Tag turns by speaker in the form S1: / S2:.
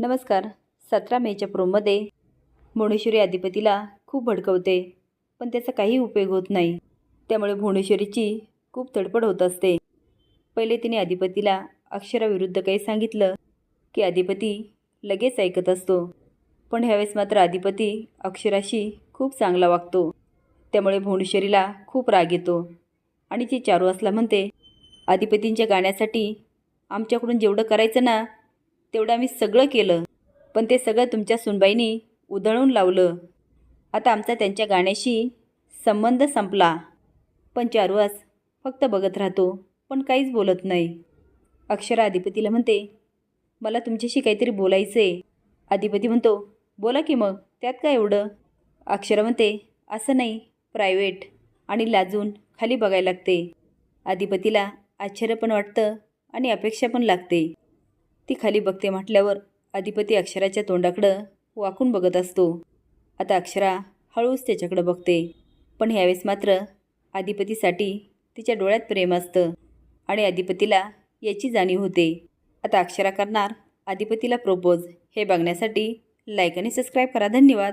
S1: नमस्कार. सतरा मेच्या प्रोमध्ये भुवनेश्वरी अधिपतीला खूप भडकवते पण त्याचा काही उपयोग होत नाही. त्यामुळे भुवनेश्वरीची खूप तडपड होत असते. पहिले तिने अधिपतीला अक्षराविरुद्ध काही सांगितलं की अधिपती लगेच ऐकत असतो. पण ह्यावेळेस मात्र अधिपती अक्षराशी खूप चांगला वागतो. त्यामुळे भुवनेश्वरीला खूप राग येतो आणि ती असला म्हणते अधिपतींच्या गाण्यासाठी आमच्याकडून जेवढं करायचं ना तेवढं आम्ही सगळं केलं. पण ते सगळं तुमच्या सुनबाईनी उधळून लावलं. आता आमचा त्यांच्या गाण्याशी संबंध संपला. पण चारवास फक्त बघत राहतो पण काहीच बोलत नाही. अक्षरा अधिपतीला म्हणते मला तुमच्याशी काहीतरी बोलायचं आहे अधिपती म्हणतो बोला की मग त्यात काय एवढं? अक्षरा म्हणते असं नाही प्रायव्हेट आणि लाजून खाली बघायला लागते. अधिपतीला आश्चर्य पण वाटतं आणि अपेक्षा पण लागते. ती खाली बघते म्हटल्यावर अधिपती अक्षराच्या तोंडाकडं वाकून बघत असतो. आता अक्षरा हळूच त्याच्याकडं बघते. पण ह्यावेळेस मात्र अधिपतीसाठी तिच्या डोळ्यात प्रेम असतं आणि अधिपतीला याची जाणीव होते. आता अक्षरा करणार अधिपतीला प्रोपोज हे बघण्यासाठी लाईक आणि सबस्क्राईब करा. धन्यवाद.